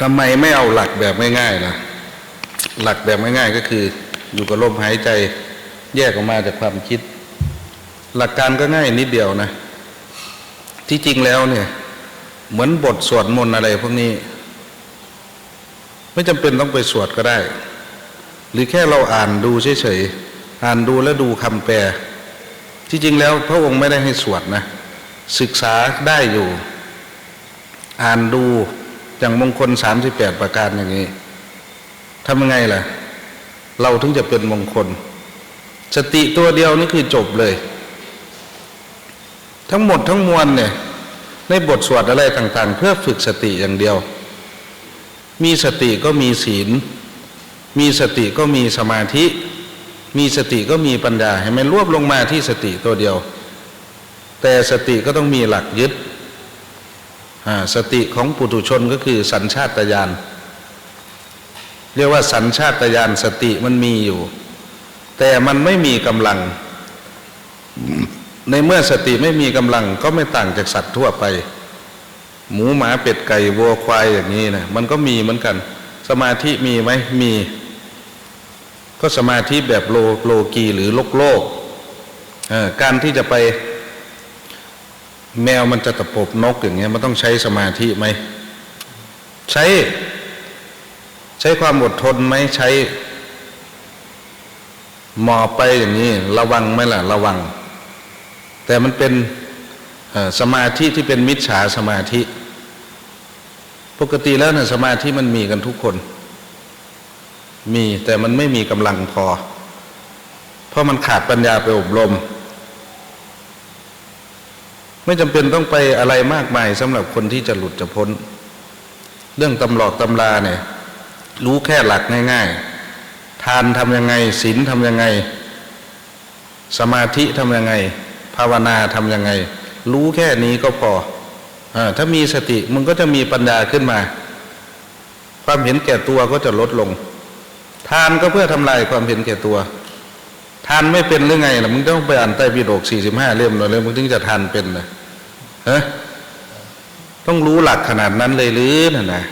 ทำไมไม่เอาหลักแบบง่ายๆล่ะ หลักแบบง่ายๆก็คือ อยู่กับลมหายใจแยกออกมาจากความคิด หลักการก็ง่ายนิดเดียวนะ ที่จริงแล้วเนี่ย เหมือนบทสวดมนต์อะไรพวกนี้ ไม่จำเป็นต้องไปสวดก็ได้ หรือแค่เราอ่านดูเฉยๆอ่านดูแล้วดูคำแปล ที่จริงแล้วพระองค์ไม่ได้ให้สวดนะ ศึกษาได้อยู่ อ่านดู อย่างมงคลสามสิบแปดประการอย่างนี้ทำยังไงล่ะ เราถึงจะเป็นมงคล สติตัวเดียวนี่คือจบเลย ทั้งหมดทั้งมวลเนี่ยในบทสวดอะไรต่าง ๆ เพื่อฝึกสติอย่างเดียว มีสติก็มีศีล มีสติก็มีสมาธิ มีสติก็มีปัญญาให้มันรวบลงมาที่สติตัวเดียว แต่สติก็ต้องมีหลักยึด สติของปุถุชนก็คือสัญชาตญาณเรียกว่าสัญชาตญาณสติมันมีอยู่ แต่มันไม่มีกำลัง ในเมื่อสติไม่มีกำลังก็ไม่ต่างจากสัตว์ทั่วไป หมูหมาเป็ดไก่วัวควายอย่างนี้นะมันก็มีเหมือนกัน สมาธิมีไหมมี ก็สมาธิแบบโลโลกีหรือโลกโลกการที่จะไป แมวมันจะตะปบนกอย่างเงี้ยมันต้องใช้สมาธิไหม ใช้ ใช้ความอดทนไหมใช้หมอไปอย่างนี้ ระวังไหมล่ะ ระวัง แต่มันเป็นสมาธิที่เป็นมิจฉาสมาธิ ปกติแล้วเนี่ยสมาธิมันมีกันทุกคน มีแต่มันไม่มีกำลังพอ เพราะมันขาดปัญญาไปอบรม ไม่จำเป็นต้องไปอะไรมากมายสำหรับคนที่จะหลุดจะพ้น เรื่องตำหลอกตำราเนี่ยรู้แค่หลักง่าย ๆ ทานทำยังไงศีลทำยังไง สมาธิทำยังไง ภาวนาทำยังไง รู้แค่นี้ก็พออถ้ามีสติมึงก็จะมีปัญญาขึ้นมา ความเห็นแก่ตัวก็จะลดลง ทานก็เพื่อทำลายความเห็นแก่ตัว ทานไม่เป็นหรือไงล่ะมึงต้องไปอ่านไตรปิฎกสี่สิบห้าเล่มหน่อยเลยมึงถึงจะทานเป็นนะ ฮะต้องรู้หลักขนาดนั้นเลยหรือน่ะนะ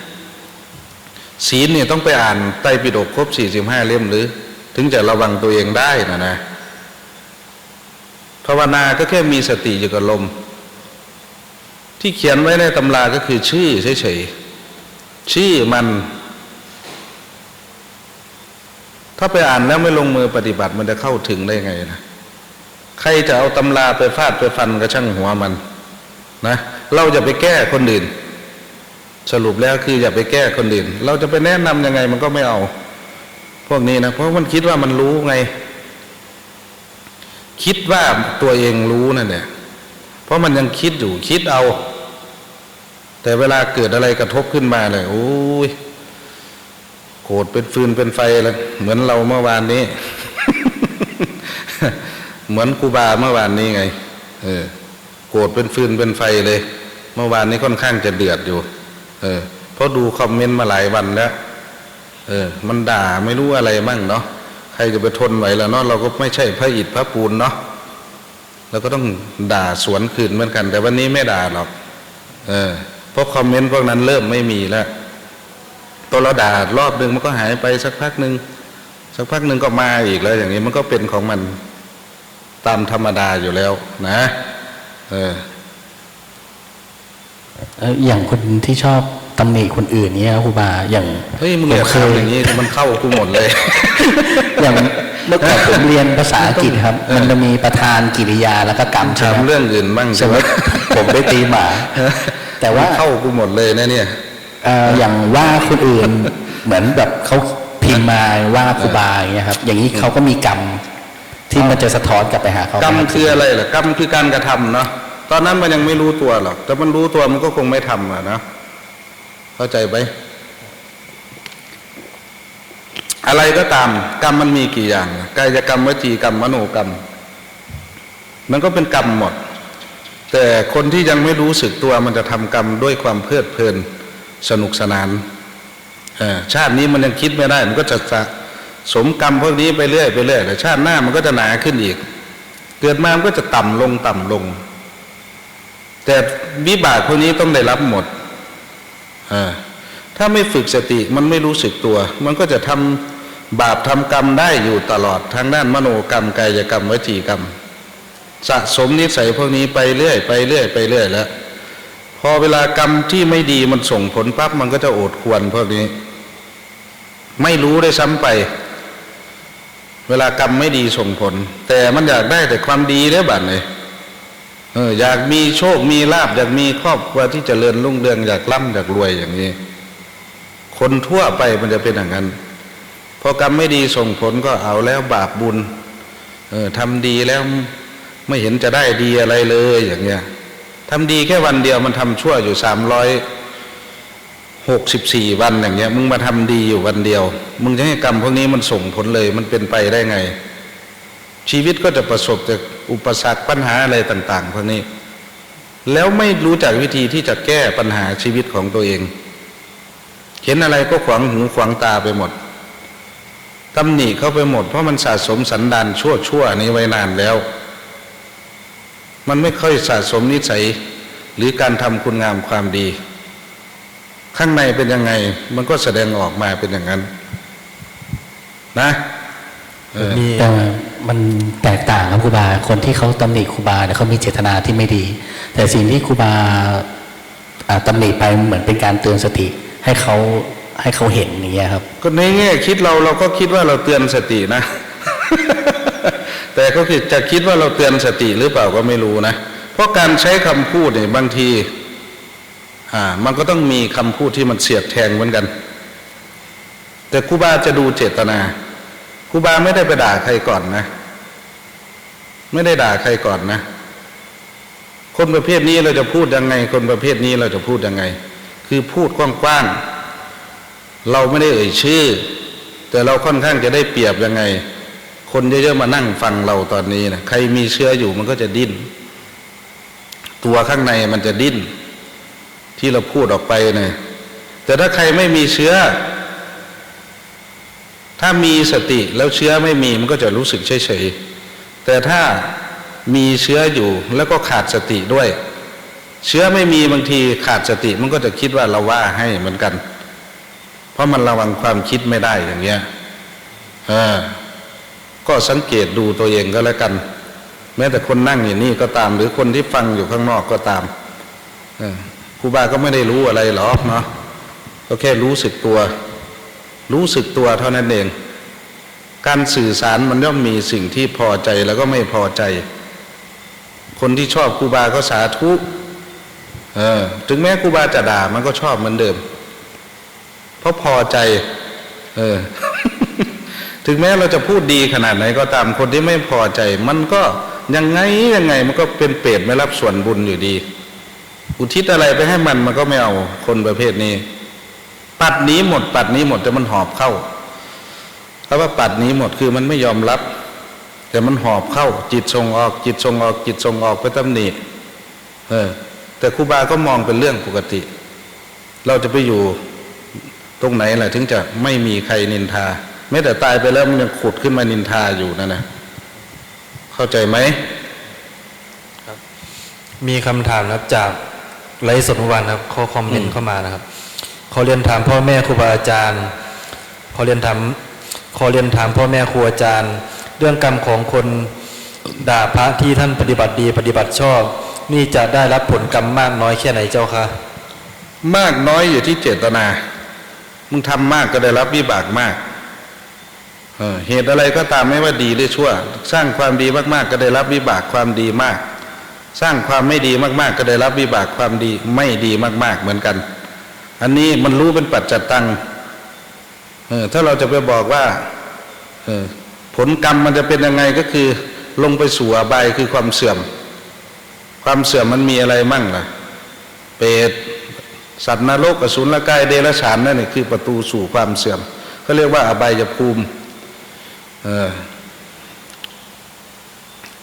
ศีลเนี่ยต้องไปอ่านไตรปิฎกครบสี่สิบห้าเล่มหรือ ถึงจะระวังตัวเองได้นะนะภาวนาก็แค่มีสติอยู่กับลม ที่เขียนไว้ในตำราก็คือชื่อเฉยๆชื่อมัน ถ้าไปอ่านแล้วไม่ลงมือปฏิบัติมันจะเข้าถึงได้ไงนะใครจะเอาตำราไปฟาดไปฟันก็ช่างหัวมัน นะเราจะไปแก้คนอื่น สรุปแล้วคืออย่าไปแก้คนอื่น เราจะไปแนะนำยังไงมันก็ไม่เอา พวกนี้นะเพราะมันคิดว่ามันรู้ไง คิดว่าตัวเองรู้นั่นแหละเพราะมันยังคิดอยู่คิดเอา แต่เวลาเกิดอะไรกระทบขึ้นมาเลยโอ้ยโกรธเป็นฟืนเป็นไฟเลยเหมือนเราเมื่อวานนี้ เหมือนครูบาเมื่อวานนี้ไง เออ โกรธเป็นฟืนเป็นไฟเลย เมื่อวานนี้ค่อนข้างจะเดือดอยู่ เออเพราะดูคอมเมนต์มาหลายวันแล้วเออ มันด่าไม่รู้อะไรมั่งเนาะใครจะไปทนไหวแล้วเนาะเราก็ไม่ใช่พระอิฐพระปูนเนาะเราก็ต้องด่าสวนคืนเหมือนกัน แต่วันนี้ไม่ด่าหรอกเออเพราะคอมเมนต์พวกนั้นเริ่มไม่มีแล้วตอนเราด่ารอบหนึ่งมันก็หายไปสักพักหนึ่งสักพักหนึ่งก็มาอีกแล้วอย่างนี้มันก็เป็นของมันตามธรรมดาอยู่แล้วนะ เออเอ่ออย่างคนที่ชอบตำหนิคนอื่นเนี่ยครูบาอย่างเฮ้ยมึงผอย่าเคยทำอย่างนี้มันเข้ากูหมดเลย อย่างเมื่อก่อนผมเรียนภาษาอังกฤษครับ มันจะมีประธานกิริยาแล้วก็กรรมใช่ไหมทำเรื่องอื่นบ้างสมมติผมไปตีหมาแต่ว่ามันเข้ากูหมดเลยนะเนี่ยเอ่ออย่างว่าคนอื่นเหมือนแบบเขาพิมพ์มาว่าครูบาอย่างเงี้ยครับ อย่างนี้เขาก็มีกรรม ที่มันจะสะท้อนกลับไปหาเขากรรมไหคืออะไรล่ะกรรมคือการกระทำเนาะตอนนั้นมันยังไม่รู้ตัวหรอกแต่มันรู้ตัวมันก็คงไม่ทำอะนะเข้าใจไหมอะไรก็ตาม กรรมมันมีกี่อย่างล่ะกายกรรมวจีกรรมมโนกรรม มันก็เป็นกรรมหมด แต่คนที่ยังไม่รู้สึกตัวมันจะทำกรรมด้วยความเพลิดเพลินสนุกสนานเออชาตินี้มันยังคิดไม่ได้ มันก็จะ สมกรรมพวกนี้ไปเรื่อยไปเรื่อยแต่ชาติหน้ามันก็จะหนาขึ้นอีก เกิดมามันก็จะต่ำลงต่ำลง แต่วิบากพวกนี้ต้องได้รับหมดถ้าไม่ฝึกสติมันไม่รู้สึกตัว มันก็จะทำบาปทำกรรมได้อยู่ตลอดทางด้านมโนกรรมกายกรรมวจีกรรม สะสมนิสัยพวกนี้ไปเรื่อยไปเรื่อยไปเรื่อยแล้วพอเวลากรรมที่ไม่ดีมันส่งผลปั๊บมันก็จะโอดควรพวกนี้ ไม่รู้ได้ซ้ำไป เวลากรรมไม่ดีส่งผล แต่มันอยากได้แต่ความดีเนี่ยบัดเลยเอออยากมีโชคมีลาบอยากมีครอบครัวที่จเจริญรุ่งเรืองอยากร่ำอยากรวยอย่างนี้ คนทั่วไปมันจะเป็นอย่างนั้นพอกรรมไม่ดีส่งผลก็เอาแล้วบาปบุญ เออทำดีแล้วไม่เห็นจะได้ดีอะไรเลยอย่างเงี้ยทำดีแค่วันเดียวมันทำชั่วอยู่สามร้อย หกสิบสี่วันอย่างเงี้ย มึงมาทำดีอยู่วันเดียว มึงจะให้กรรมพวกนี้มันส่งผลเลย มันเป็นไปได้ไง ชีวิตก็จะประสบแต่อุปสรรคปัญหาอะไรต่าง ๆ พวกนี้ แล้วไม่รู้จักวิธีที่จะแก้ปัญหาชีวิตของตัวเอง เห็นอะไรก็ขวางหูขวางตาไปหมดตำหนิเข้าไปหมด เพราะมันสะสมสันดานชั่วชั่วๆนี้ไว้นานแล้ว มันไม่ค่อยสะสมนิสัยหรือการทำคุณงามความดี ข้างในเป็นยังไง มันก็แสดงออกมาเป็นอย่างนั้น นะเออมีแต่มันแตกต่างครับครูบา คนที่เขาตำหนิครูบาเนี่ยเขามีเจตนาที่ไม่ดี แต่สิ่งที่ครูบาอ่าตำหนิไปเหมือนเป็นการเตือนสติ ให้เขาให้เขาเห็นอย่างเงี้ยครับ ก็ในแง่คิดเราเราก็คิดว่าเราเตือนสตินะ แต่ก็คือจะคิดว่าเราเตือนสติหรือเปล่าก็ไม่รู้นะ เพราะการใช้คำพูดเนี่ยบางที อ่ามันก็ต้องมีคำพูดที่มันเสียดแทงเหมือนกัน แต่ครูบาจะดูเจตนาครูบาไม่ได้ไปด่าใครก่อนนะ ไม่ได้ด่าใครก่อนนะ คนประเภทนี้เราจะพูดยังไง คนประเภทนี้เราจะพูดยังไง คือพูดกว้างๆเราไม่ได้เอ่ยชื่อ แต่เราค่อนข้างจะได้เปรียบยังไง คนเยอะๆมานั่งฟังเราตอนนี้นะใครมีเชื้ออยู่มันก็จะดิ้น ตัวข้างในมันจะดิ้น ที่เราพูดออกไปเนี่ยแต่ถ้าใครไม่มีเชื้อ ถ้ามีสติแล้วเชื้อไม่มีมันก็จะรู้สึกเฉยๆแต่ถ้ามีเชื้ออยู่แล้วก็ขาดสติด้วย เชื้อไม่มีบางทีขาดสติมันก็จะคิดว่าเราว่าให้เหมือนกัน เพราะมันระวังความคิดไม่ได้อย่างเงี้ยเออก็สังเกตดูตัวเองก็แล้วกัน แม้แต่คนนั่งอยู่นี่ก็ตาม หรือคนที่ฟังอยู่ข้างนอกก็ตาม เออ ครูบาก็ไม่ได้รู้อะไรหรอกเนาะก็แค่รู้สึกตัว รู้สึกตัวเท่านั้นเอง การสื่อสารมันย่อมมีสิ่งที่พอใจแล้วก็ไม่พอใจ คนที่ชอบครูบาก็สาธุเออถึงแม้ครูบาจะด่ามันก็ชอบเหมือนเดิม เพราะพอใจ เออ ถึงแม้เราจะพูดดีขนาดไหนก็ตามคนที่ไม่พอใจ มันก็ยังไงยังไงมันก็เป็นเปรตไม่รับส่วนบุญอยู่ดี อุทิศอะไรไปให้มันมันก็ไม่เอาคนประเภทนี้ ปัดนี้หมด ปัดนี้หมดแต่มันหอบเข้าเพราะว่าปัดนี้หมดคือมันไม่ยอมรับ แต่มันหอบเข้า จิตส่งออก จิตส่งออก จิตส่งออกไปตำหนิเออ แต่ครูบาก็มองเป็นเรื่องปกติ เราจะไปอยู่ตรงไหนล่ะถึงจะไม่มีใครนินทาแม้แต่ตายไปแล้วมันยังขุดขึ้นมานินทาอยู่นั่นนะเข้าใจไหมมีคำถามนะครับจาก ไลฟ์สดเมื่อวานครับเขาคอมเมนต์เข้ามานะครับเขาเรียนถามพ่อแม่ครูบาอาจารย์เขาเรียนถามเขาเรียนถามพ่อแม่ครูอาจารย์ เรื่องกรรมของคนด่าพระที่ท่านปฏิบัติดีปฏิบัติชอบ นี่จะได้รับผลกรรมมากน้อยแค่ไหนเจ้าคะมากน้อยอยู่ที่เจตนา มึงทำมากก็ได้รับวิบากมากเออเหตุอะไรก็ตามไม่ว่าดีหรือชั่ว สร้างความดีมากๆ ก็ได้รับวิบากความดีมาก สร้างความไม่ดีมาก ๆ ก็ได้รับวิบากความดีไม่ดีมาก ๆ เหมือนกัน อันนี้มันรู้เป็นปัจจตังเออถ้าเราจะไปบอกว่าเออผลกรรมมันจะเป็นยังไงก็คือ ลงไปสู่อบายคือความเสื่อม ความเสื่อมมันมีอะไรมั่งล่ะ เปรตสัตว์นรกอสุรกายเดรัจฉานนั่นนี่คือประตูสู่ความเสื่อมเขาเรียกว่าอบายภูมิเออ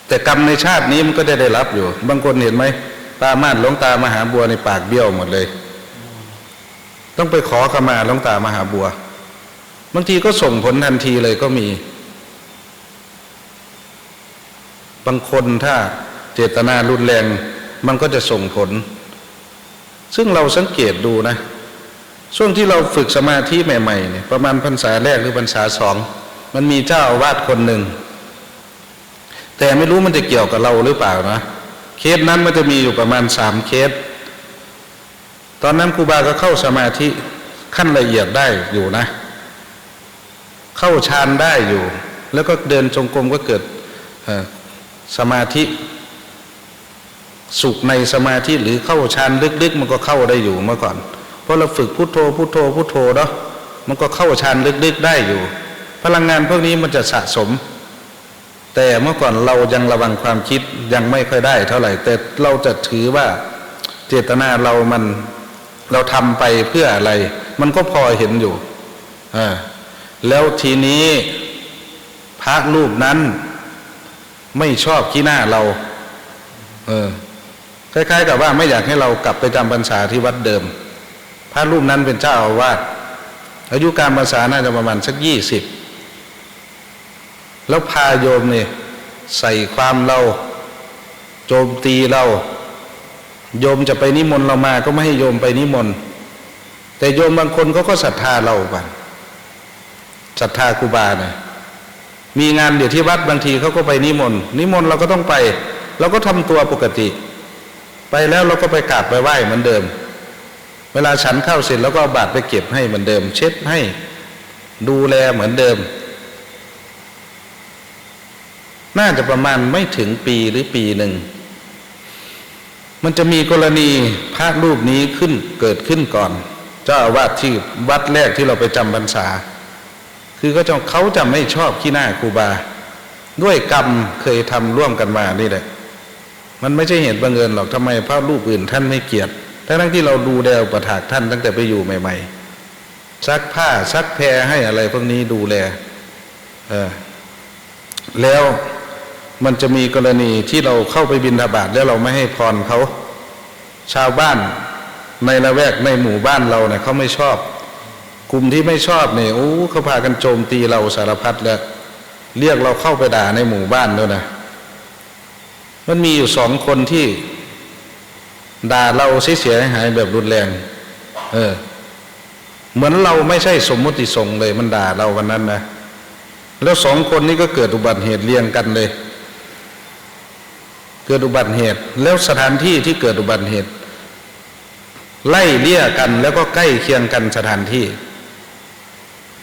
แต่กรรมในชาตินี้มันก็ได้ได้รับอยู่ บางคนเห็นไหมตามานหลวงตามหาบัวในปากเบี้ยวหมดเลย ต้องไปขอขมาหลวงตามหาบัว บางทีก็ส่งผลทันทีเลยก็มี บางคนถ้าเจตนารุนแรง มันก็จะส่งผล ซึ่งเราสังเกตดูนะ ช่วงที่เราฝึกสมาธิใหม่ๆเนี่ยประมาณพรรษาแรกหรือพรรษาสอง มันมีเจ้าอาวาสคนหนึ่ง แต่ไม่รู้มันจะเกี่ยวกับเราหรือเปล่านะเคสนั้นมันจะมีอยู่ประมาณสามเคส ตอนนั้นครูบาก็เข้าสมาธิขั้นละเอียดได้อยู่นะ เข้าฌานได้อยู่ แล้วก็เดินจงกรมก็เกิดสมาธิ สุขในสมาธิหรือเข้าฌานลึกๆ มันก็เข้าได้อยู่เมื่อก่อน เพราะเราฝึกพุโทโธพุโทโธพุโทโธเนาะมันก็เข้าฌานลึกๆได้อยู่ พลังงานพวกนี้มันจะสะสม แต่เมื่อก่อนเรายังระวังความคิดยังไม่ค่อยได้ เท่าไหร่ แต่เราจะถือว่าเจตนาเรามันเราทำไปเพื่ออะไร มันก็พอเห็นอยู่อ่าแล้วทีนี้พระรูปนั้นไม่ชอบขี้หน้าเรา เออคล้ายๆ กับว่าไม่อยากให้เรากลับไปจำพรรษาที่วัดเดิม พระรูปนั้นเป็นเจ้าอาวาสอายุการพรรษาน่าจะประมาณสักยี่สิบ แล้วพาโยมเนี่ยใส่ความเรา โจมตีเรา โยมจะไปนิมนต์เรามาก็ไม่ให้โยมไปนิมนต์แต่โยมบางคนเขาก็ศรัทธาเราบ้างศรัทธาครูบาเนี่ยมีงานเดี๋ยวที่วัดบางทีเขาก็ไปนิมนต์นิมนต์เราก็ต้องไปเราก็ทำตัวปกติ ไปแล้วเราก็ไปกราบไปไหว้เหมือนเดิม เวลาฉันเข้าเสร็จแล้วก็บาตรไปเก็บให้เหมือนเดิม เช็ดให้ดูแลเหมือนเดิม น่าจะประมาณไม่ถึงปีหรือปีหนึ่ง มันจะมีกรณีพระรูปนี้ขึ้นเกิดขึ้นก่อน เจ้าอาวาสที่วัดแรกที่เราไปจำพรรษา คือเขาจะเขาจะไม่ชอบขี้หน้าครูบา ด้วยกรรมเคยทำร่วมกันมานี่แหละ มันไม่ใช่เหตุบังเอิญหรอกทำไมพระรูปอื่นท่านไม่เกลียดทั้งที่เราดูแลประถากท่านตั้งแต่ไปอยู่ใหม่ ๆ ซักผ้าซักแพรให้อะไรพวกนี้ดูแล เออแล้ว มันจะมีกรณีที่เราเข้าไปบินทบาทแล้วเราไม่ให้พรเขา ชาวบ้านในละแวกในหมู่บ้านเราเนี่ยเขาไม่ชอบ กลุ่มที่ไม่ชอบเนี่ยโอ้เขาพากันโจมตีเราสารพัดแล้ว เรียกเราเข้าไปด่าในหมู่บ้านด้วยนะมันมีอยู่สองคนที่ด่าเราเสียหายแบบรุนแรง เออ เหมือนเราไม่ใช่สมมุติสงเลย มันด่าเราวันนั้นนะแล้วสองคนนี้ก็เกิดอุบัติเหตุเรียงกันเลย เกิดอุบัติเหตุ แล้วสถานที่ที่เกิดอุบัติเหตุ ไล่เลี่ยกันแล้วก็ใกล้เคียงกันสถานที่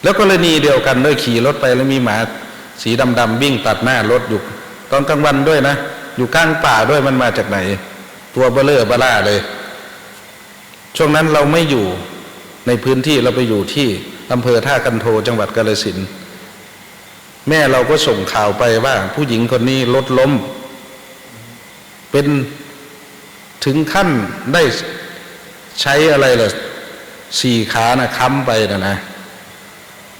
แล้วกรณีเดียวกันด้วยขี่รถไปแล้วมีหมาสีดำๆวิ่งตัดหน้ารถอยู่ตอนกลางวันด้วยนะ อยู่กลางป่าด้วยมันมาจากไหน ตัวเบลเลอร์บล่าเลย ช่วงนั้นเราไม่อยู่ในพื้นที่เราไปอยู่ที่อำเภอท่ากันโทจังหวัดกาฬสินธุ์แม่เราก็ส่งข่าวไปว่า ผู้หญิงคนนี้รถล้ม เป็นถึงขั้นได้ใช้อะไรล่ะสี่ขานะค้ำไปนะนะ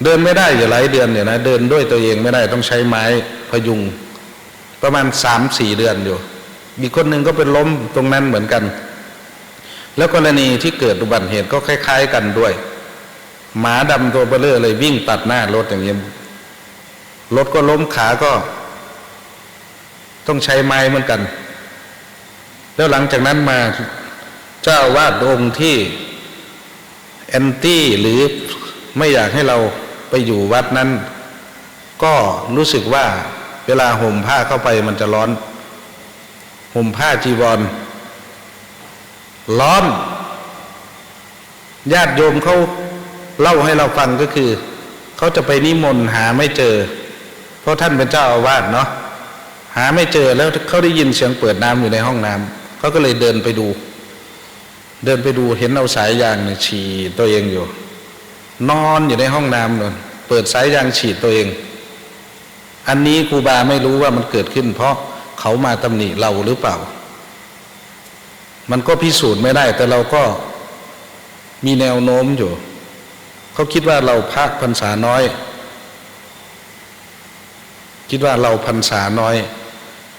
เดินไม่ได้อยู่หลายเดือนอยู่ยนะเดินด้วยตัวเองไม่ได้ต้องใช้ไม้พยุง ประมาณสามสี่เดือนอยู่อีคนหนึ่งก็เป็นล้มตรงนั้นเหมือนกัน แล้วกรณีที่เกิดอุบัติเหตุก็คล้าย ๆ กันด้วย หมาดำตัวเบลเลอร์เลยวิ่งตัดหน้ารถอย่างเงี้ยรถก็ล้มขาก็ ต้องใช้ไม้เหมือนกัน แล้วหลังจากนั้นมาเจ้าวาดองค์ที่แอนตี้หรือไม่อยากให้เราไปอยู่วัดนั้น ก็รู้สึกว่าเวลาห่มผ้าเข้าไปมันจะร้อน ห่มผ้าจีวร ร้อน ญาติโยมเขาเล่าให้เราฟังก็คือ เขาจะไปนิมนต์หาไม่เจอ เพราะท่านเป็นเจ้าอาวาสเนาะหาไม่เจอแล้วเขาได้ยินเสียงเปิดน้ำอยู่ในห้องน้ำ เขาก็เลยเดินไปดู เดินไปดูเห็นเอาสายยางเนี่ยฉีดตัวเองอยู่ นอนอยู่ในห้องน้ำนนเปิดสายยางฉีดตัวเอง อันนี้ครูบาไม่รู้ว่ามันเกิดขึ้น เพราะเขามาตำหนิเราหรือเปล่า มันก็พิสูจน์ไม่ได้ แต่เราก็มีแนวโน้มอยู่ เขาคิดว่าเราพระพรรษาน้อย คิดว่าเราพรรษาน้อย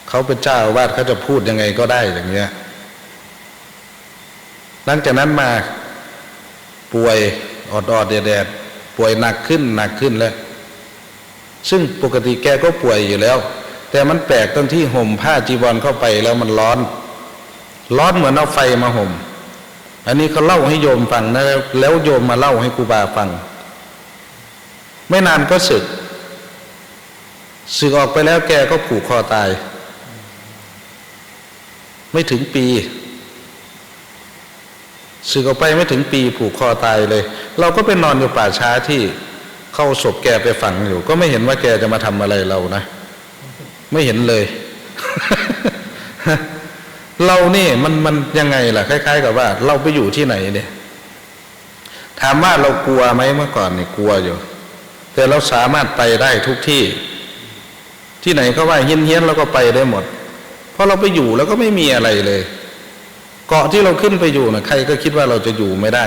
เขาเป็นเจ้าอาวาดเขาจะพูดยังไงก็ได้อย่างเงี้ยหลังจากนั้นมาป่วยอดอดแดดป่วยหนักขึ้นหนักขึ้นแล้ว ซึ่งปกติแกก็ป่วยอยู่แล้ว แต่มันแปลกตรงที่ห่มผ้าจีวรเข้าไปแล้วมันร้อน ร้อนเหมือนเอาไฟมาห่ม อันนี้เขาเล่าให้โยมฟังนะแล้วโยมมาเล่าให้ครูบาฟัง ไม่นานก็สึกสึกออกไปแล้วแกก็ผูกคอตาย ไม่ถึงปีสึกออกไปไม่ถึงปีผูกคอตายเลย เราก็ไปนอนอยู่ป่าช้าที่เข้าศพแกไปฝังอยู่ ก็ไม่เห็นว่าแกจะมาทำอะไรเรานะ ไม่เห็นเลย เรานี่มันมันยังไงล่ะ คล้าย ๆ กับว่า เราไปอยู่ที่ไหนเนี่ย ถามว่าเรากลัวไหมเมื่อก่อนเนี่ยกลัวอยู่ แต่เราสามารถไปได้ทุกที่ ที่ไหนเขาว่าเฮี้ยนเฮี้ยนๆเราก็ไปได้หมด พราะเราไปอยู่แล้วก็ไม่มีอะไรเลย เกาะที่เราขึ้นไปอยู่นะใครก็คิดว่าเราจะอยู่ไม่ได้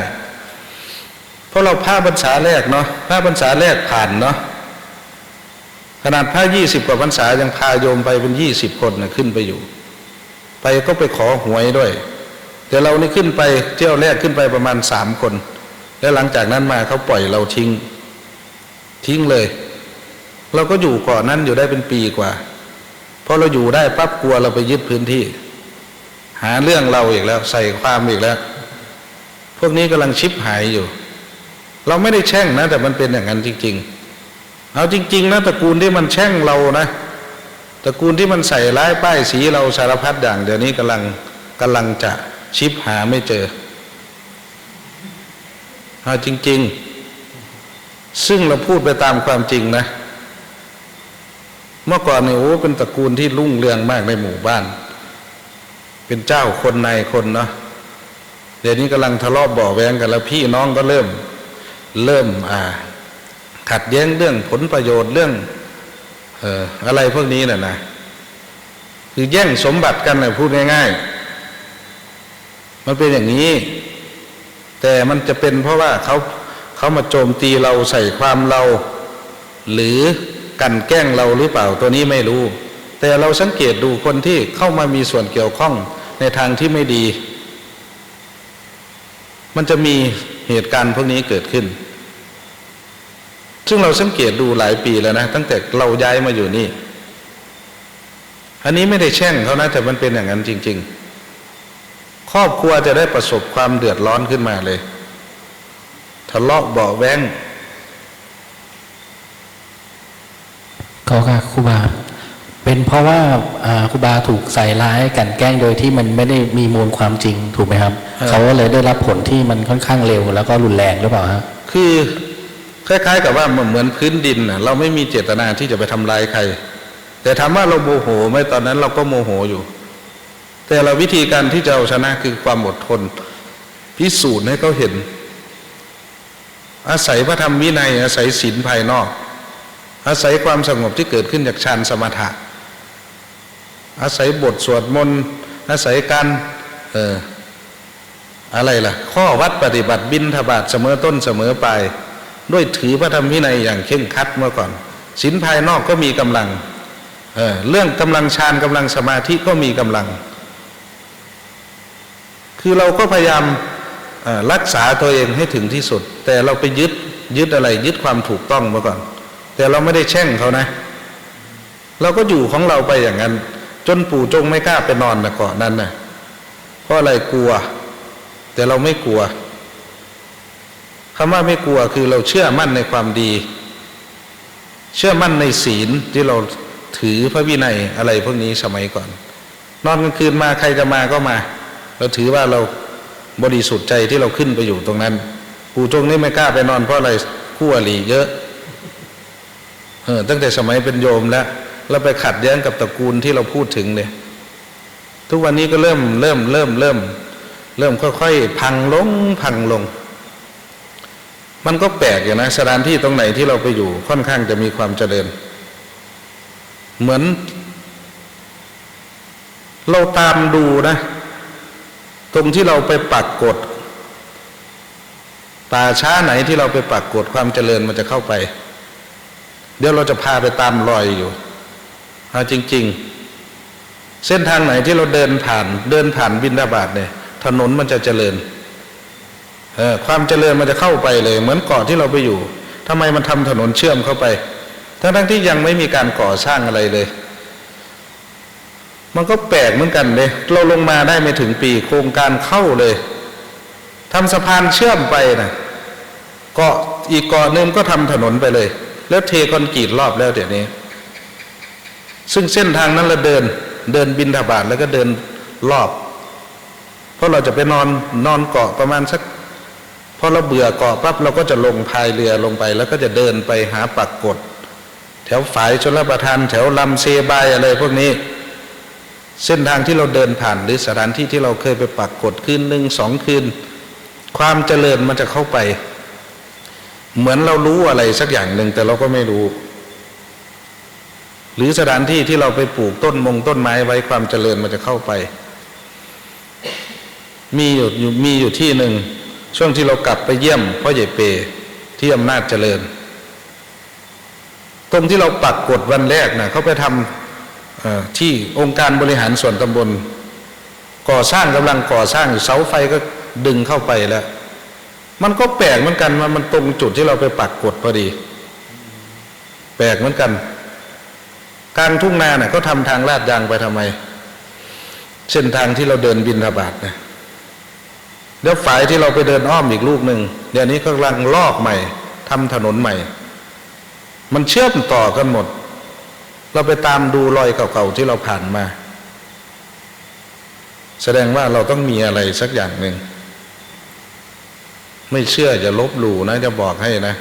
เพราะเราผ้าพรรษาแรกเนาะผ้าพรรษาแรกผ่านเนาะขนาดผ้ายี่สิบกว่าพรรษายังพาโยมไปเป็นยี่สิบคนนะขึ้นไปอยู่ ไปก็ไปขอหวยด้วย แต่เรานี่ขึ้นไปเที่ยวแรกขึ้นไปประมาณสามคน แล้วหลังจากนั้นมาเขาปล่อยเราทิ้ง ทิ้งเลย เราก็อยู่เก่อนนั้นอยู่ได้เป็นปีกว่า พอเราอยู่ได้ปั๊บกลัวเราไปยึดพื้นที่ หาเรื่องเราอีกแล้ว ใส่ความอีกแล้ว พวกนี้กำลังชิปหายอยู่ เราไม่ได้แช่งนะ แต่มันเป็นอย่างนั้นจริง ๆ เอาจริง ๆนะตระกูลที่มันแช่งเรานะตระกูลที่มันใส่ร้ายป้ายสีเราสารพัดอย่าง เดี๋ยวนี้กำลังกำลังจะชิปหาไม่เจอเอาจริง ๆ ซึ่งเราพูดไปตามความจริงนะ เมื่อก่อนเนี่ยโอ้เป็นตระกูลที่รุ่งเรืองมากในหมู่บ้าน เป็นเจ้าคนในคนเนาะเดี๋ยวนี้กำลังทะเลาะบ่อแวงกันแล้วพี่น้องก็เริ่ม เริ่มอ่า ขัดแย้งเรื่องผลประโยชน์เรื่อง เอ่ออะไรพวกนี้น่ะนะคือแย่งสมบัติกันนะพูดง่ายๆ มันเป็นอย่างนี้ แต่มันจะเป็นเพราะว่าเขาเขามาโจมตีเราใส่ความเรา หรือ กันแกล้งเราหรือเปล่าตัวนี้ไม่รู้ แต่เราสังเกตดูคนที่เข้ามามีส่วนเกี่ยวข้องในทางที่ไม่ดี มันจะมีเหตุการณ์พวกนี้เกิดขึ้น ซึ่งเราสังเกตดูหลายปีแล้วนะ ตั้งแต่เราย้ายมาอยู่นี่ อันนี้ไม่ได้แช่งเขานะ แต่มันเป็นอย่างนั้นจริง ๆ ครอบครัวจะได้ประสบความเดือดร้อนขึ้นมาเลย ทะเลาะเบาแว้ง ก็ค่ะค รูบา เป็นเพราะว่าอ่าครูบาถูกใส่ร้ายกลันแกล้งโดยที่มันไม่ได้มีมูลความจริงถูกไหมครับเออเขาก็เลยได้รับผลที่มันค่อนข้างเร็ว แล้วก็รุนแรงหรือเปล่าฮะคือคล้ายๆกับว่าเหมือนพื้นดินน่ะเราไม่มีเจตนาที่จะไปทำลายใคร แต่ถามว่าเราโมโหไหมตอนนั้นเราก็โมโหอยู่ แต่เราวิธีการที่จะเอาชนะคือความอดทน พิสูจน์ให้เขาเห็น อาศัยพระธรรมวินัยอาศัยศีลภายนอก อาศัยความสงบที่เกิดขึ้นจากฌานสมถะ อาศัยบทสวดมนต์อาศัยการเอออะไรล่ะ ข้อวัดปฏิบัติบินทบาทเสมอต้นเสมอปลายด้วยถือพระธรรมวินัยอย่างเข่งคัดเมื่อก่อนศีลภายนอกก็มีกำลังเออเรื่องกำลังฌานกำลังสมาธิก็มีกำลัง คือเราก็พยายามรักษาตัวเองให้ถึงที่สุด แต่เราไปยึดยึดอะไร ยึดความถูกต้องเมื่อก่อน แต่เราไม่ได้แช่งเขานะ เราก็อยู่ของเราไปอย่างนั้น จนปู่จงไม่กล้าไปนอนนะเกาะนั้นนะเพราะอะไรกลัว แต่เราไม่กลัวคำว่าไม่กลัวคือเราเชื่อมั่นในความดี เชื่อมั่นในศีลที่เราถือพระวินัยอะไรพวกนี้สมัยก่อน นอนกลางคืนมาใครจะมาก็มา เราถือว่าเราบริสุทธิ์ใจที่เราขึ้นไปอยู่ตรงนั้น ปู่จงนี่ไม่กล้าไปนอนเพราะอะไรคู่อริเยอะ เออตั้งแต่สมัยเป็นโยมแล้วเราไปขัดแย้งกับตระกูลที่เราพูดถึงเนี่ยทุกวันนี้ก็เริ่มเริ่มเริ่มเริ่ม เริ่มค่อยๆพังลงพังลง มันก็แปลกอยู่นะสถานที่ตรงไหนที่เราไปอยู่ค่อนข้างจะมีความเจริญ เหมือน เราตามดูนะ ตรงที่เราไปปักกดป่าช้าไหนที่เราไปปักกดความเจริญมันจะเข้าไป เดี๋ยวเราจะพาไปตามรอยอยู่เอาจริง ๆ เส้นทางไหนที่เราเดินผ่าน เดินผ่านบินดาบาดเนี่ย ถนนมันจะเจริญเออความเจริญมันจะเข้าไปเลย เหมือนเกาะที่เราไปอยู่ทำไมมันทำถนนเชื่อมเข้าไป ทั้งทั้งๆที่ยังไม่มีการก่อสร้างอะไรเลย มันก็แปลกเหมือนกันเลยเราลงมาได้ไม่ถึงปีโครงการเข้าเลยทำสะพานเชื่อมไปนะเกาะอีกเกาะหนึ่งก็ทำถนนไปเลย แล้วเทคอนกรีตรอบแล้วเดี๋ยวนี้ ซึ่งเส้นทางนั้นเราเดินเดินบินทบาทแล้วก็เดินรอบ เพราะเราจะไปนอนนอนเกาะประมาณสักพอเราเบื่อเกาะปั๊บเราก็จะลงพายเรือลงไป แล้วก็จะเดินไปหาปักกด แถวฝายชลประทานแถวลำเซบายอะไรพวกนี้ เส้นทางที่เราเดินผ่านหรือสถานที่ที่เราเคยไปปักกดคืนหนึ่งสองคืน ความเจริญมันจะเข้าไป เหมือนเรารู้อะไรสักอย่างหนึ่งแต่เราก็ไม่รู้ หรือสถานที่ที่เราไปปลูกต้นมงต้นไม้ไว้ความเจริญมันจะเข้าไป มีอยู่อยู่มีอยู่ที่หนึ่งช่วงที่เรากลับไปเยี่ยมพ่อใหญ่เปที่อำนาจเจริญ ตรงที่เราปักกดวันแรกนะเขาไปทำที่องค์การบริหารส่วนตำบล ก่อสร้างกำลังก่อสร้างเสาไฟก็ดึงเข้าไปแล้ว มันก็แปลกเหมือนกันว่ามันตรงจุดที่เราไปปักกดพอดี แปลกเหมือนกันกลางทุ่งนาเนี่ยเขาทำทางลาดยางไปทำไม เส้นทางที่เราเดินบินทบาทเนี่ยแล้วฝายที่เราไปเดินอ้อมอีกลูกหนึ่งเดี๋ยวนี้กำลังลอกใหม่ทำถนนใหม่ มันเชื่อมต่อกันหมด เราไปตามดูรอยเก่าๆที่เราผ่านมา แสดงว่าเราต้องมีอะไรสักอย่างหนึ่ง ไม่เชื่อจะลบหลู่นะ จะบอกให้นะ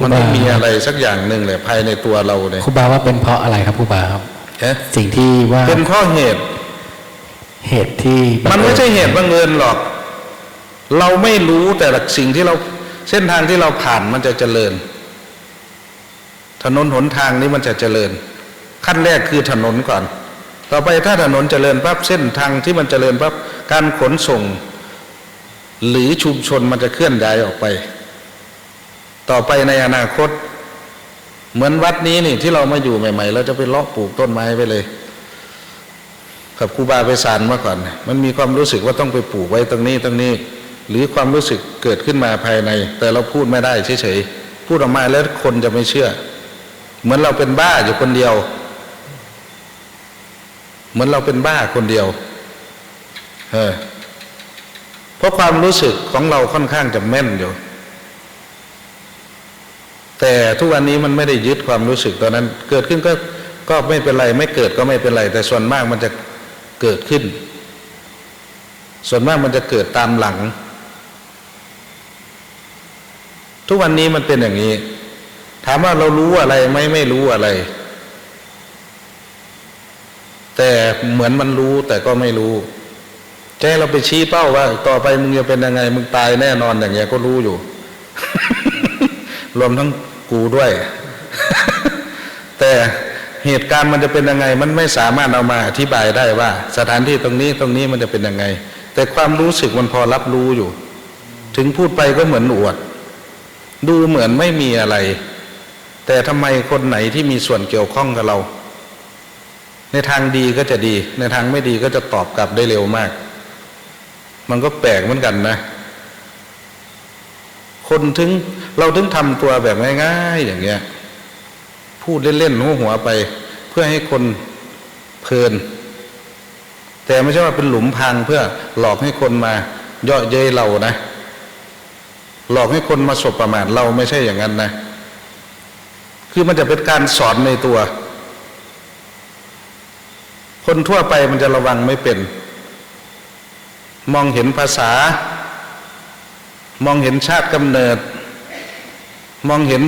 มันต้องมีอะไรสักอย่างหนึ่งแหละภายในตัวเราเนี่ยครูบาว่าเป็นเพราะอะไรครับครูบาครับฮะสิ่งที่ว่าเป็นเพ่อเหตุ เหตุที่บังมันเอิญไม่ใช่เหตุบังเอิญหรอก เราไม่รู้แต่ละสิ่งที่เราเส้นทางที่เราผ่านมันจะเจริญ ถนนหนทางนี้มันจะเจริญ ขั้นแรกคือถนนก่อน ต่อไปถ้าถนนเจริญปั๊บเส้นทางที่มันเจริญปั๊บการขนส่ง หรือชุมชนมันจะเคลื่อนย้ายออกไป ต่อไปในอนาคต เหมือนวัดนี้นี่ที่เรามาอยู่ใหม่ๆเราจะไปเลาะปลูกต้นไม้ไปเลยกับครูบาไปสารมาก่อน มันมีความรู้สึกว่าต้องไปปลูกไว้ตรงนี้ตรงนี้ หรือความรู้สึกเกิดขึ้นมาภายใน แต่เราพูดไม่ได้เฉยๆพูดออกมาแล้วคนจะไม่เชื่อ เหมือนเราเป็นบ้าอยู่คนเดียว เหมือนเราเป็นบ้าคนเดียว เออ เพราะความรู้สึกของเราค่อนข้างจะแม่นอยู่ แต่ทุกวันนี้มันไม่ได้ยึดความรู้สึกตอนนั้น เกิดขึ้นก็ก็ไม่เป็นไร ไม่เกิดก็ไม่เป็นไร แต่ส่วนมากมันจะเกิดขึ้น ส่วนมากมันจะเกิดตามหลัง ทุกวันนี้มันเป็นอย่างนี้ ถามว่าเรารู้อะไรไหมไม่รู้อะไร แต่เหมือนมันรู้แต่ก็ไม่รู้ แค่เราไปชี้เป้าว่า ต่อไปมึงจะเป็นยังไง มึงตายแน่นอนอย่างเงี้ยก็รู้อยู่ รวมทั้งกูด้วย แต่เหตุการณ์มันจะเป็นยังไง มันไม่สามารถเอามาอธิบายได้ว่า สถานที่ตรงนี้ตรงนี้มันจะเป็นยังไง แต่ความรู้สึกมันพอรับรู้อยู่ ถึงพูดไปก็เหมือนอวด ดูเหมือนไม่มีอะไร แต่ทำไมคนไหนที่มีส่วนเกี่ยวข้องกับเรา ในทางดีก็จะดี ในทางไม่ดีก็จะตอบกลับได้เร็วมาก มันก็แปลกเหมือนกันนะ คนถึงเราถึงทำตัวแบบง่ายๆอย่างเงี้ย พูดเล่นๆหัวหัวไป เพื่อให้คนเพลิน แต่ไม่ใช่ว่าเป็นหลุมพรางเพื่อหลอกให้คนมาเยาะเย้ยเรานะ หลอกให้คนมาสบประมาทเราไม่ใช่อย่างนั้นนะ คือมันจะเป็นการสอนในตัว คนทั่วไปมันจะระวังไม่เป็น มองเห็นภาษา มองเห็นชาติกำเนิด มองเห็น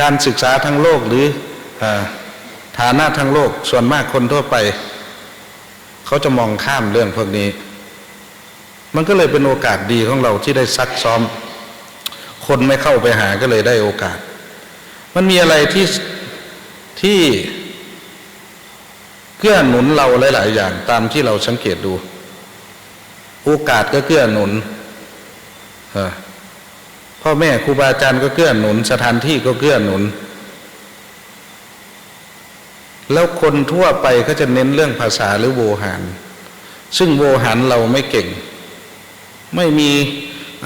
การศึกษาทางโลกหรืออฐานะทางโลกส่วนมากคนทั่วไป เขาจะมองข้ามเรื่องพวกนี้ มันก็เลยเป็นโอกาสดีของเราที่ได้ซักซ้อม คนไม่เข้าไปหาก็เลยได้โอกาส มันมีอะไรที่ที่เกื้อหนุนเราหลาย ๆ อย่างตามที่เราสังเกตดู โอกาสก็เกื้อหนุนพ่อแม่ครูบาอาจารย์ก็เกื้อหนุน สถานที่ก็เกื้อหนุน แล้วคนทั่วไปก็จะเน้นเรื่องภาษาหรือโวหารซึ่งโวหารเราไม่เก่ง ไม่มี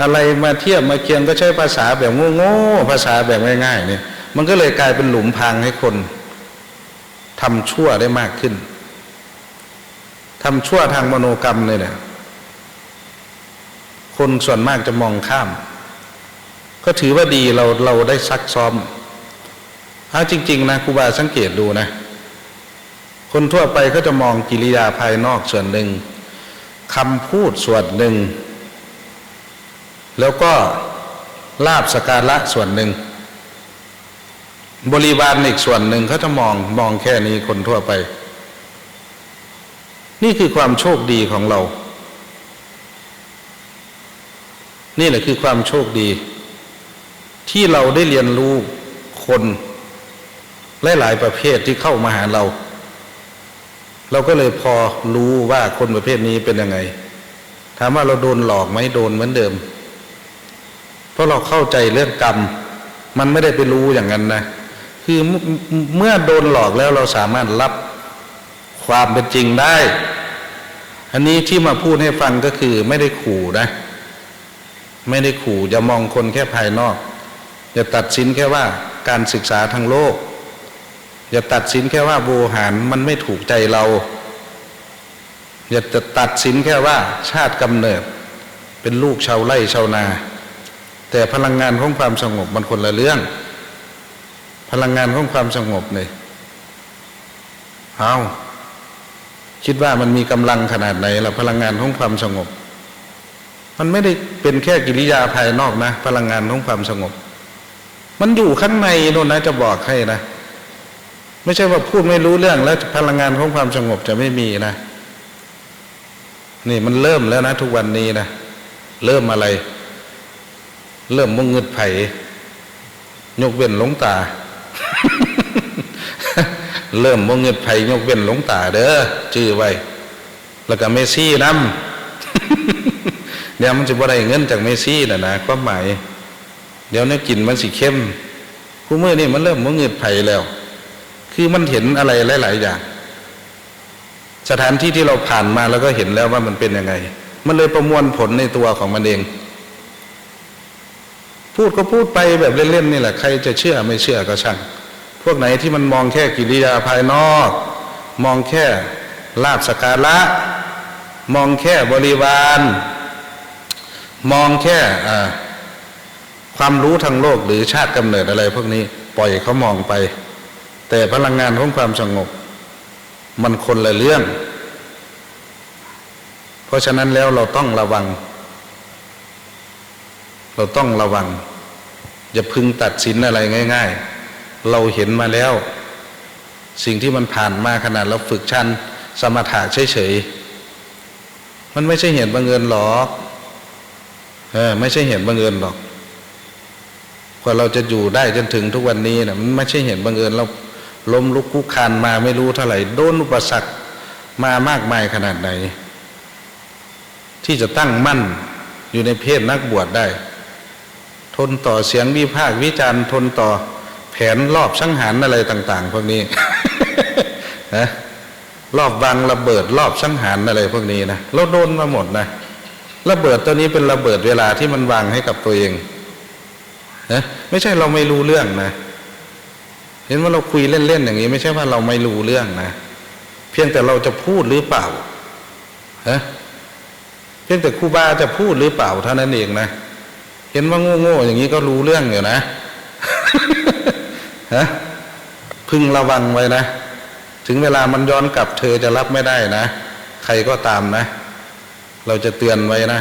อะไรมาเทียบมาเคียงก็ใช้ภาษาแบบโง่ๆภาษาแบบง่ายๆเนี่ย มันก็เลยกลายเป็นหลุมพรางให้คนทำชั่วได้มากขึ้นทำชั่วทางมโนกรรมเลยเนี่ย คนส่วนมากจะมองข้าม ก็ถือว่าดีเราเราได้ซักซ้อมถ้าจริง ๆ นะครูบาสังเกตดูนะ คนทั่วไปก็จะมองกิริยาภายนอกส่วนหนึ่งคำพูดส่วนหนึ่ง แล้วก็ลาบสกการะส่วนหนึ่ง บริวารอีกส่วนหนึ่งเขาจะมองมองแค่นี้คนทั่วไป นี่คือความโชคดีของเรา นี่แหละคือความโชคดี ที่เราได้เรียนรู้คนหลายๆประเภทที่เข้ามาหาเรา เราก็เลยพอรู้ว่าคนประเภทนี้เป็นยังไง ถามว่าเราโดนหลอกไหมโดนเหมือนเดิม เพราะเราเข้าใจเรื่องกรรม มันไม่ได้ไปรู้อย่างนั้นนะคือเมื่อเมื่อโดนหลอกแล้วเราสามารถรับความเป็นจริงได้ อันนี้ที่มาพูดให้ฟังก็คือไม่ได้ขู่นะ ไม่ได้ขู่อย่ามองคนแค่ภายนอก อย่าตัดสินแค่ว่าการศึกษาทางโลก อย่าตัดสินแค่ว่าโบหารมันไม่ถูกใจเรา อย่าจะตัดสินแค่ว่าชาติกำเนิด เป็นลูกชาวไร่ชาวนา แต่พลังงานของความสงบมันคนละเรื่อง พลังงานของความสงบเนี่ยเอาคิดว่ามันมีกำลังขนาดไหนล่ะพลังงานของความสงบ มันไม่ได้เป็นแค่กิริยาภายนอกนะ พลังงานของความสงบ มันอยู่ข้างในโน่นนะจะบอกให้นะ ไม่ใช่ว่าพูดไม่รู้เรื่องแล้วพลังงานของความสงบจะไม่มีนะ นี่มันเริ่มแล้วนะ ทุกวันนี้นะเริ่มอะไร เริ่มมงเงิดไผ่ยกเว้นหลงตา เริ่มมงเงิดไผ่ยกเว้นหลงตาเด้อชื่อไว้ แล้วก็เมซี่นำเดี๋ยวมันจะบ่ได้เงินจากเมซี่น่ะนะความหมายเดี๋ยวเนี่ยกินมันสิเข้มคู่มือนี่มันเริ่มมงเงิดไผ่แล้ว คือมันเห็นอะไรหลาย ๆ อย่าง สถานที่ที่เราผ่านมาแล้วก็เห็นแล้วว่ามันเป็นยังไง มันเลยประมวลผลในตัวของมันเอง พูดก็พูดไปแบบเล่น ๆ นี่แหละ ใครจะเชื่อไม่เชื่อก็ช่าง พวกไหนที่มันมองแค่กิริยาภายนอก มองแค่ลาบสกการะ มองแค่บริวาร มองแค่ความรู้ทางโลกหรือชาติกำเนิดอะไรพวกนี้ปล่อยเขามองไป แต่พลังงานของความสงบ มันคนละเรื่อง เพราะฉะนั้นแล้วเราต้องระวัง เราต้องระวัง อย่าพึงตัดสินอะไรง่าย ๆ เราเห็นมาแล้ว สิ่งที่มันผ่านมาขนาดเราฝึกชันสมถะเฉยๆมันไม่ใช่เหตุบังเอิญหรอก ไม่ใช่เหตุบังเอิญหรอกกว่าเราจะอยู่ได้จนถึงทุกวันนี้นะมันไม่ใช่เหตุบังเอิญเราล้มลุกคุกคานมาไม่รู้เท่าไหร่โดนอุปสรรคมามากมายขนาดไหน ที่จะตั้งมั่นอยู่ในเพศนักบวชได้ ทนต่อเสียงวิพากษ์วิจารณ์ทนต่อแผนรอบสังหารอะไรต่าง ๆ พวกนี้นะรอบวางระเบิดรอบสังหารอะไรพวกนี้นะเราโดนมาหมดนะ ระเบิดตัวนี้เป็นระเบิดเวลาที่มันวางให้กับตัวเองนะไม่ใช่เราไม่รู้เรื่องนะ เห็นว่าเราคุยเล่นๆอย่างนี้ ไม่ใช่ว่าเราไม่รู้เรื่องนะ เพียงแต่เราจะพูดหรือเปล่าฮะเพียงแต่ครูบาจะพูดหรือเปล่าเท่านั้นเองนะ เห็นว่าโง่ๆอย่างนี้ก็รู้เรื่องอยู่นะฮะพึงระวังไว้นะ ถึงเวลามันย้อนกลับเธอจะรับไม่ได้นะ ใครก็ตามนะ เราจะเตือนไว้นะ